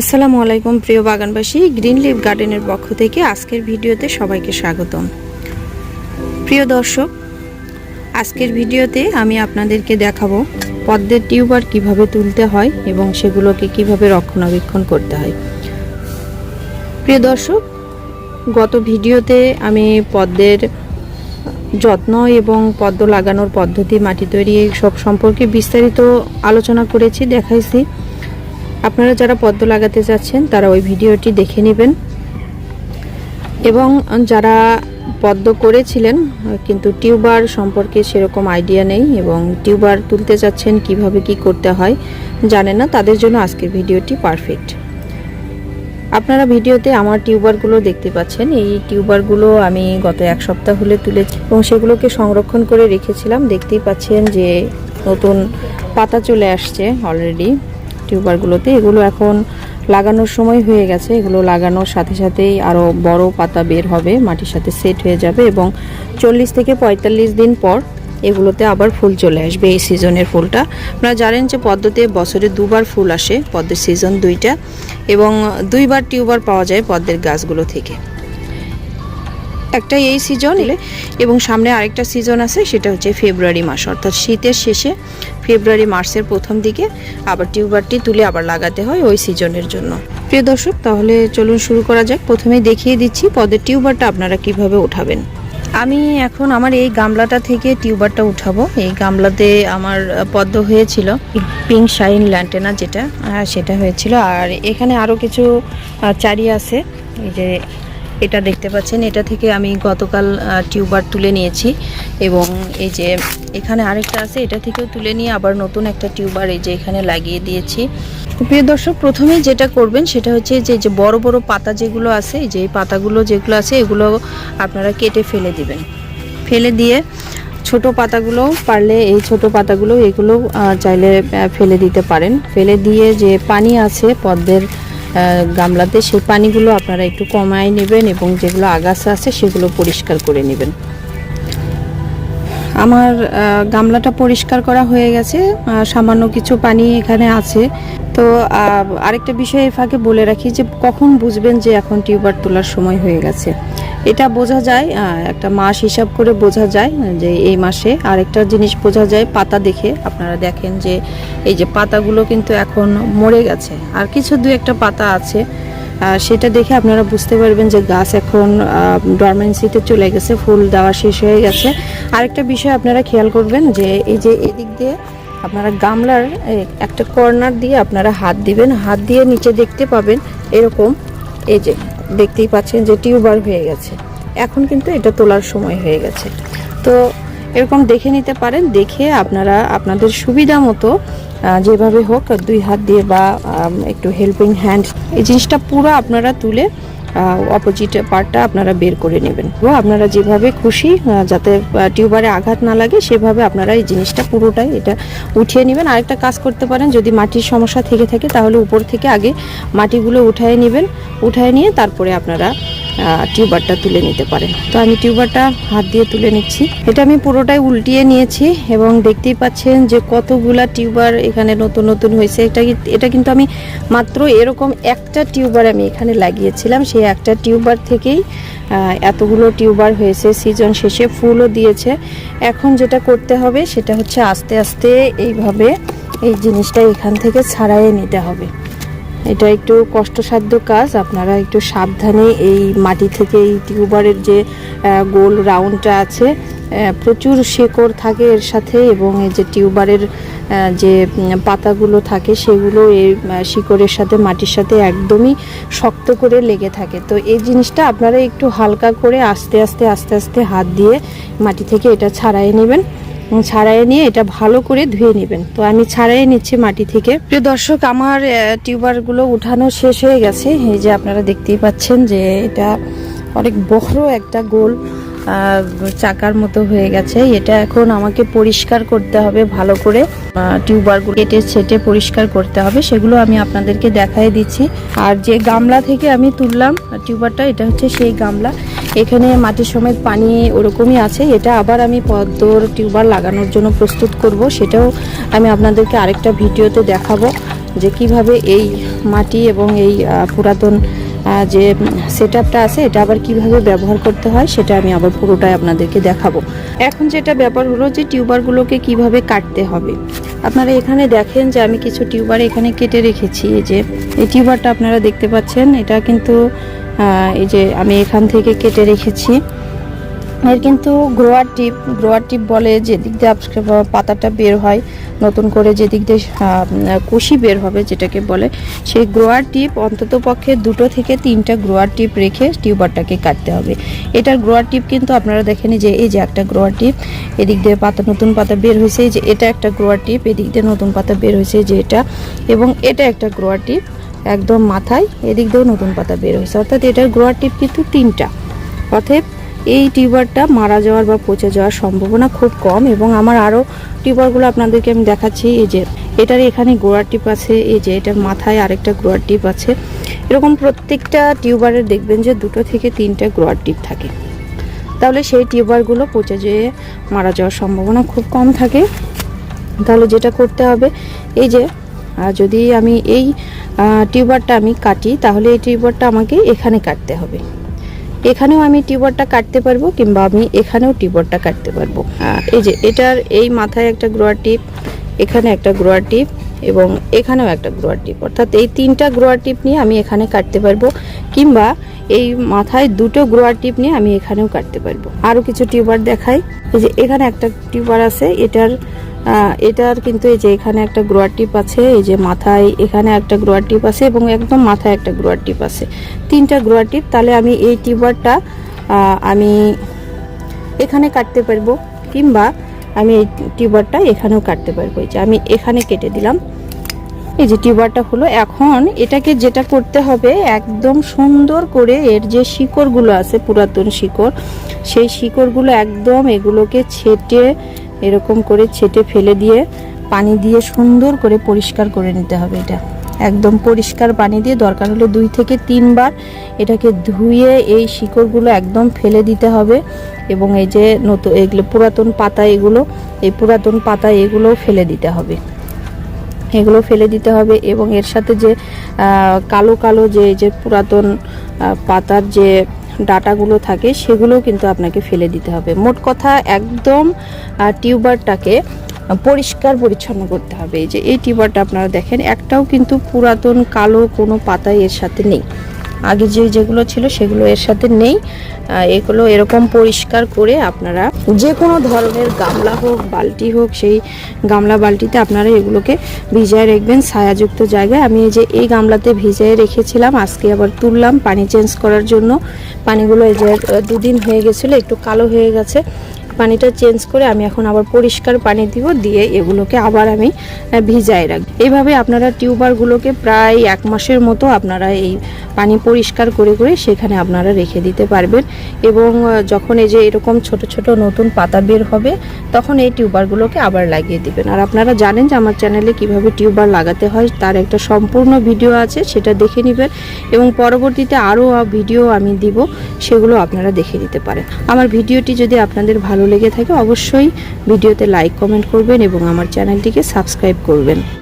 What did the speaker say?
আসসালামু আলাইকুম, প্রিয় বাগানবাসী। গ্রিন লিভ গার্ডেনের পক্ষ থেকে আজকের ভিডিওতে সবাইকে স্বাগতম। প্রিয় দর্শক, আজকের ভিডিওতে আমি আপনাদেরকে দেখাবো পদ্মের টিউবার কীভাবে তুলতে হয় এবং সেগুলোকে কীভাবে রক্ষণাবেক্ষণ করতে হয়। প্রিয় দর্শক, গত ভিডিওতে আমি পদ্মের যত্ন এবং পদ্ম লাগানোর পদ্ধতি, মাটি তৈরি সব সম্পর্কে বিস্তারিত আলোচনা করেছি, দেখাইছি। আপনারা যারা পদ্ম লাগাতে যাচ্ছেন, তারা ওই ভিডিওটি দেখে নেবেন। এবং যারা পদ্ম করেছিলেন, কিন্তু টিউবার সম্পর্কে সেরকম আইডিয়া নেই এবং টিউবার তুলতে যাচ্ছেন, কীভাবে কি করতে হয়, জানে না। তাদের জন্য আজকের ভিডিওটি পারফেক্ট। আপনারা ভিডিওতে আমার টিউবারগুলো দেখতে পাচ্ছেন। এই টিউবারগুলো আমি গত এক সপ্তাহ হলে তুলেছি এবং সেগুলোকে সংরক্ষণ করে রেখেছিলাম। দেখতেই পাচ্ছেন যে নতুন পাতা চলে আসছে অলরেডি টিউবারগুলোতে। এগুলো এখন লাগানোর সময় হয়ে গেছে। এগুলো লাগানোর সাথে সাথেই আরও বড় পাতা বের হবে, মাটির সাথে সেট হয়ে যাবে এবং চল্লিশ থেকে পঁয়তাল্লিশ দিন পর এগুলোতে আবার ফুল চলে আসবে এই সিজনের ফুলটা। আপনারা জানেন যে পদ্মতে বছরে দুবার ফুল আসে, পদ্মের সিজন দুইটা এবং দুইবার টিউবার পাওয়া যায় পদ্মের গাছগুলো থেকে। একটা এই সিজন এবং সামনে আরেকটা সিজন আছে সেটা হচ্ছে ফেব্রুয়ারি মাস। অর্থাৎ শীতের শেষে ফেব্রুয়ারি মার্চের প্রথম দিকে আবার টিউবারটি তুলে আবার লাগাতে হয় ওই সিজনের জন্য। প্রিয় দর্শক তাহলে চলুন শুরু করা যাক। প্রথমেই দেখিয়ে দিচ্ছি পদের টিউবারটা আপনারা কীভাবে উঠাবেন। আমি এখন আমার এই গামলাটা থেকে টিউবারটা উঠাবো। এই গামলাতে আমার পদ্ম হয়েছিল পিঙ্ক শাইন ল্যান্টেনা যেটা সেটা হয়েছিল। আর এখানে আরও কিছু চারি আছে। এই যে এটা দেখতে পাচ্ছেন, এটা থেকে আমি গতকাল টিউবার তুলে নিয়েছি এবং এই যে এখানে আরেকটা আছে, এটা থেকেও তুলে নিয়ে আবার নতুন একটা টিউবার এই যে এখানে লাগিয়ে দিয়েছি। প্রিয় দর্শক, প্রথমেই যেটা করবেন সেটা হচ্ছে যে যে বড় বড় পাতা যেগুলো আছে যে পাতাগুলো যেগুলো আছে, এগুলো আপনারা কেটে ফেলে দিবেন। ফেলে দিয়ে ছোট পাতাগুলো, পারলে এই ছোট পাতাগুলো, এগুলো চাইলে ফেলে দিতে পারেন। ফেলে দিয়ে যে পানি আছে, পদ্মের গামলাতে সেই পানিগুলো আপনারা একটু কমায় নেবেন এবং যেগুলো আগাছা আছে সেগুলো পরিষ্কার করে নেবেন। আমার গামলাটা পরিষ্কার করা হয়ে গেছে সামান্য কিছু পানি এখানে আছে। তো আরেকটা বিষয় এই ফাঁকে বলে রাখি যে, কখন বুঝবেন যে এখন টিউবার তোলার সময় হয়ে গেছে? এটা বোঝা যায় একটা মাস হিসাব করে বোঝা যায়, যে এই মাসে আরেকটা জিনিস বোঝা যায়, পাতা দেখে আপনারা দেখেন যে, এই যে পাতাগুলো কিন্তু এখন মরে গেছে। আর কিছু দু একটা পাতা আছে সেটা দেখে আপনারা বুঝতে পারবেন যে গাছ এখন ডরমেন্সিতে চলে গেছে, ফুল দেওয়া শেষ হয়ে গেছে। আরেকটা বিষয় আপনারা খেয়াল করবেন যে এই যে এদিক দিয়ে আপনারা গামলার একটা কর্নার দিয়ে আপনারা হাত দিবেন। হাত দিয়ে নিচে দেখতে পাবেন এরকম, এই যে দেখতেই পাচ্ছেন যে টিউবার হয়ে গেছে। এখন কিন্তু এটা তোলার সময় হয়ে গেছে। তো এরকম দেখে নিতে পারেন, দেখে আপনারা আপনাদের সুবিধা মতো যেভাবে হোক, দুই হাত দিয়ে বা একটু হেল্পিং হ্যান্ড এই জিনিসটা পুরো আপনারা তুলে অপোজিট পার্টটা আপনারা বের করে নেবেন। তো আপনারা যেভাবে খুশি যাতে টিউবারে আঘাত না লাগে, সেভাবে আপনারা এই জিনিসটা পুরোটাই এটা উঠিয়ে নেবেন। আরেকটা কাজ করতে পারেন, যদি মাটির সমস্যা থেকে থাকে, তাহলে উপর থেকে আগে মাটিগুলো উঠায় নেবেন, উঠায় নিয়ে তারপরে আপনারা টিউবারটা তুলে নিতে পারেন। তো আমি টিউবারটা হাত দিয়ে তুলে নিচ্ছি। এটা আমি পুরোটাই উল্টিয়ে নিয়েছি এবং দেখতেই পাচ্ছেন যে কতগুলা টিউবার এখানে নতুন নতুন হয়েছে। এটা এটা কিন্তু আমি মাত্র এরকম একটা টিউবার আমি এখানে লাগিয়েছিলাম। সেই একটা টিউবার থেকেই এতগুলো টিউবার হয়েছে। সিজন শেষে ফুলও দিয়েছে। এখন যেটা করতে হবে সেটা হচ্ছে আস্তে আস্তে এইভাবে এই জিনিসটা এখান থেকে ছাড়াইয়ে নিতে হবে। এটা একটু কষ্টসাধ্য কাজ। আপনারা একটু সাবধানে এই মাটি থেকে এই টিউবারের যে গোল রাউন্ডটা আছে প্রচুর শেকড় থাকে এর সাথে এবং এই যে টিউবারের যে পাতাগুলো থাকে সেগুলো এই শিকড়ের সাথে, মাটির সাথে একদমই শক্ত করে লেগে থাকে। তো এই জিনিসটা আপনারা একটু হালকা করে আস্তে আস্তে আস্তে আস্তে হাত দিয়ে মাটি থেকে এটা ছাড়াই নেবেন। ছাড়াই নিয়ে এটা ভালো করে ধুয়ে নেবেন। তো আমি ছাড়াই নিচ্ছি মাটি থেকে। প্রিয় দর্শক, আমার টিউবারগুলো উঠানো শেষ হয়ে গেছে। এই যে আপনারা দেখতেই পাচ্ছেন যে এটা অনেক বড় একটা গোল। চাকার মতো হয়ে গেছে। এটা এখন আমাকে পরিষ্কার করতে হবে ভালো করে। টিউবারগুলো কেটে ছেটে পরিষ্কার করতে হবে, সেগুলো আমি আপনাদেরকে দেখাই দিচ্ছি। আর যে গামলা থেকে আমি তুললাম টিউবারটা, এটা হচ্ছে সেই গামলা। এখানে মাটির সমেত পানি ওরকমই আছে। এটা আবার আমি পদ্মর টিউবার লাগানোর জন্য প্রস্তুত করব। সেটাও আমি আপনাদেরকে আরেকটা ভিডিওতে দেখাবো যে কীভাবে এই মাটি এবং এই পুরাতন যে সেট আছে, এটা আবার কীভাবে ব্যবহার করতে হয়, সেটা আমি আবার পুরোটাই আপনাদেরকে দেখাবো। এখন যেটা ব্যাপার হলো যে টিউবারগুলোকে কীভাবে কাটতে হবে। আপনারা এখানে দেখেন যে আমি কিছু টিউবার এখানে কেটে রেখেছি। এই যে, এই টিউবারটা আপনারা দেখতে পাচ্ছেন, এটা কিন্তু এই যে আমি এখান থেকে কেটে রেখেছি। এর কিন্তু গ্রোয়ার টিপ গ্রোয়ার টিপ বলে যেদিক দিয়ে পাতাটা বের হয়, নতুন করে যেদিক দিয়ে কুশি বের হবে যেটাকে বলে, সেই গ্রোয়ার টিপ অন্তত পক্ষে দুটো থেকে তিনটা গ্রোয়ার টিপ রেখে টিউবারটাকে কাটতে হবে। এটার গ্রোয়ার টিপ কিন্তু আপনারা দেখেন যে, এই যে একটা গ্রোয়ার টিপ এদিক দিয়ে পাতা, নতুন পাতা বের হয়েছে যে এটা একটা গ্রোয়ার টিপ এদিক দিয়ে নতুন পাতা বের হয়েছে যে এটা, এবং এটা একটা গ্রোয়ার টিপ একদম মাথায়, এদিক দিয়েও নতুন পাতা বের হয়েছে। অর্থাৎ এটার গ্রোয়ার টিপ কিন্তু তিনটা। অতএব এই টিউবারটা মারা যাওয়ার বা পচে যাওয়ার সম্ভাবনা খুব কম এবং আমার আরও টিউবারগুলো আপনাদেরকে আমি দেখাচ্ছি। এই যে, এটার এখানে গোড়ার টিপ আছে, এই যে, এটার মাথায় আরেকটা গ্রোয়ার টিপ আছে। এরকম প্রত্যেকটা টিউবারের দেখবেন যে দুটো থেকে তিনটা গ্রোয়ার টিপ থাকে। তাহলে সেই টিউবারগুলো পচে যেয়ে মারা যাওয়ার সম্ভাবনা খুব কম থাকে। তাহলে যেটা করতে হবে, এই যে যদি আমি এই টিউবারটা আমি কাটি, তাহলে এই টিউবারটা আমাকে এখানে কাটতে হবে। এখানেও আমি টিউবারটা কাটতে পারব কিংবা আমি এখানেও টিউবারটা কাটতে পারব। এই যে এটার এই মাথায় একটা গ্রোয়ার টিপ, এখানে একটা গ্রোয়ার টিপ এবং এখানেও একটা গ্রোয়ার টিপ। অর্থাৎ এই তিনটা গ্রোয়ার টিপ নিয়ে আমি এখানে কাটতে পারব কিংবা এই মাথায় দুটো গ্রোয়ার টিপ নিয়ে আমি এখানেও কাটতে পারব। আরও কিছু টিউবার দেখাই। এই যে এখানে একটা টিউবার আছে, এটার এটার কিন্তু এই যে এখানে একটা গ্রোয়ার টিপ আছে, এই যে মাথায় এখানে একটা গ্রোয়ার টিপ আছে এবং একদম মাথায় একটা গ্রোয়ার টিপ আছে। তিনটা গ্রোয়ার টিপ তাহলে আমি এই টিউবারটা আমি এখানে কাটতে পারব, কিংবা আমি এই টিউবারটা এখানেও কাটতে পারব। এই যে আমি এখানে কেটে দিলাম। এই যে টিউবারটা হলো, এখন এটাকে যেটা করতে হবে, একদম সুন্দর করে এর যে শিকড়গুলো আছে, পুরাতন শিকড়, সেই শিকড়গুলো একদম এগুলোকে ছেটে এরকম করে ছেটে ফেলে দিয়ে পানি দিয়ে সুন্দর করে পরিষ্কার করে নিতে হবে এটা। একদম পরিষ্কার পানি দিয়ে দরকার হলে দুই থেকে তিনবার এটাকে ধুয়ে এই শিকড়গুলো একদম ফেলে দিতে হবে এবং এই যে নতুন এগুলো পুরাতন পাতা এগুলো, এই পুরাতন পাতা এগুলোও ফেলে দিতে হবে। এগুলো ফেলে দিতে হবে এবং এর সাথে যে কালো কালো যে যে পুরাতন পাতার যে ডাটাগুলো থাকে, সেগুলোও কিন্তু আপনাকে ফেলে দিতে হবে। মোট কথা একদম টিউবারটাকে পরিষ্কার পরিচ্ছন্ন করতে হবে। যে এই টিউবারটা আপনারা দেখেন, একটাও কিন্তু পুরাতন কালো কোনো পাতাই এর সাথে নেই। আগে যে যেগুলো ছিল সেগুলো এর সাথে নেই। এগুলো এরকম পরিষ্কার করে আপনারা যে কোনো ধরনের গামলা হোক, বালতি হোক, সেই গামলা বালতিতে আপনারা এগুলোকে ভিজায় রাখবেন ছায়াযুক্ত জায়গায়। আমি এই যে এই গামলাতে ভিজায় রেখেছিলাম, আজকে আবার তুললাম পানি চেঞ্জ করার জন্য। পানিগুলো এই যে দুদিন হয়ে গেছিল, একটু কালো হয়ে গেছে। পানিটা চেঞ্জ করে আমি এখন আবার পরিষ্কার পানি দিব, দিয়ে এগুলোকে আবার আমি ভিজায় রাখব। এইভাবে আপনারা টিউবারগুলোকে প্রায় এক মাসের মতো আপনারা এই পানি পরিষ্কার করে করে সেখানে আপনারা রেখে দিতে পারবেন। এবং যখন এই যে এরকম ছোট ছোট নতুন পাতা বের হবে, তখন এই টিউবারগুলোকে আবার লাগিয়ে দিবেন। আর আপনারা জানেন যে আমার চ্যানেলে কীভাবে টিউবার লাগাতে হয়, তার একটা সম্পূর্ণ ভিডিও আছে, সেটা দেখে নেবেন। এবং পরবর্তীতে আরও ভিডিও আমি দিব, সেগুলো আপনারা দেখে নিতে পারেন। আমার ভিডিওটি যদি আপনাদের ভালো লেগে থাকে অবশ্যই ভিডিওতে লাইক কমেন্ট করবেন এবং আমার চ্যানেলটিকে সাবস্ক্রাইব করবেন।